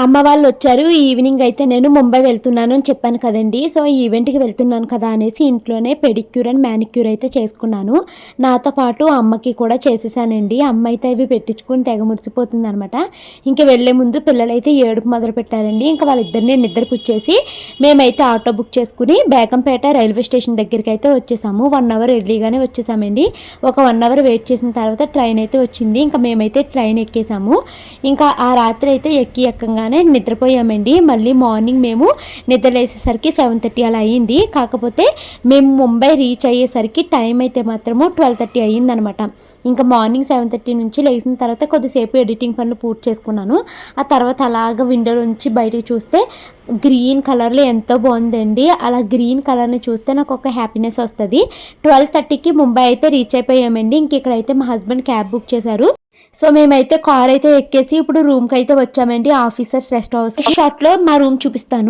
అమ్మ వాళ్ళు వచ్చారు ఈవినింగ్ అయితే నేను ముంబై వెళ్తున్నాను అని చెప్పాను కదండి. సో ఈ ఈవెంట్కి వెళ్తున్నాను కదా అనేసి ఇంట్లోనే పెడిక్యూర్ అండ్ మ్యానిక్యూర్ అయితే చేసుకున్నాను. నాతో పాటు అమ్మకి కూడా చేసేసానండి. అమ్మ అయితే అవి పెట్టించుకుని తెగ మురిసిపోతుంది అనమాట ఇంకా వెళ్ళే ముందు పిల్లలైతే ఏడుపు మొదలు పెట్టారండి. ఇంకా వాళ్ళిద్దరిని నిద్రకు వచ్చేసి మేమైతే ఆటో బుక్ చేసుకుని బేగంపేట రైల్వే స్టేషన్ దగ్గరికి అయితే వచ్చేసాము. వన్ అవర్ ఎర్లీగానే వచ్చేసామండి. ఒక వన్ అవర్ వెయిట్ చేసిన తర్వాత ట్రైన్ అయితే వచ్చింది. ఇంకా మేమైతే ట్రైన్ ఎక్కేసాము. ఇంకా ఆ రాత్రి అయితే ఎక్కి ఎక్కంగానే నిద్రపోయామండి. మళ్ళీ మార్నింగ్ మేము నిద్రలేసేసరికి సెవెన్ థర్టీ అలా అయ్యింది కాకపోతే మేము ముంబై రీచ్ అయ్యేసరికి టైం అయితే మాత్రము ట్వెల్వ్ థర్టీ అయ్యిందనమాట. ఇంకా మార్నింగ్ సెవెన్ థర్టీ నుంచి లేచిన తర్వాత కొద్దిసేపు ఎడిటింగ్ పనులు పూర్తి చేసుకున్నాను. ఆ తర్వాత అలాగ విండో నుంచి బయటకు చూస్తే గ్రీన్ కలర్లో ఎంతో బాగుందండి. అలా గ్రీన్ కలర్ని చూస్తే నాకు ఒక హ్యాపీనెస్ వస్తుంది. ట్వెల్వ్ థర్టీకి ముంబై అయితే రీచ్ అయిపోయామండి. ఇంక ఇక్కడైతే మా హస్బెండ్ క్యాబ్ బుక్ చేశారు. సో మేమైతే కార్ అయితే ఎక్కేసి ఇప్పుడు రూమ్కి అయితే వచ్చామండి ఆఫీసర్స్ రెస్ట్ హౌస్ షార్ట్లో మా రూమ్ చూపిస్తాను.